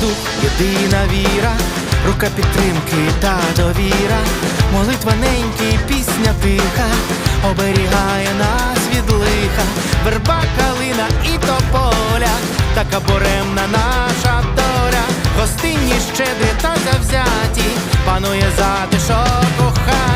дух, єдина віра, рука підтримки та довіра, молитва неньки, пісня тиха, оберігає нас від лиха, верба, калина і тополя, така буремна наша доля, гостинні щедрі та завзяті, панує затишок у хаті.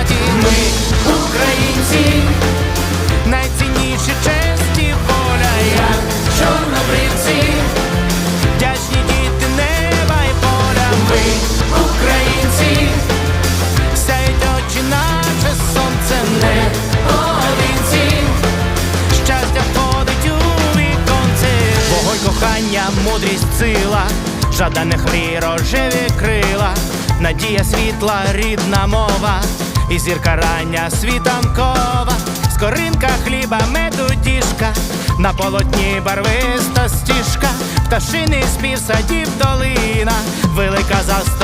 Вогонь мудрість сила, жаданих мрій рожеві крила, надія світла, рідна мова, і зірка рання світанкова, скоринка хліба, меду діжка, на полотні барвиста стіжка, пташиний спів садів долина, велика за столом родина. Ми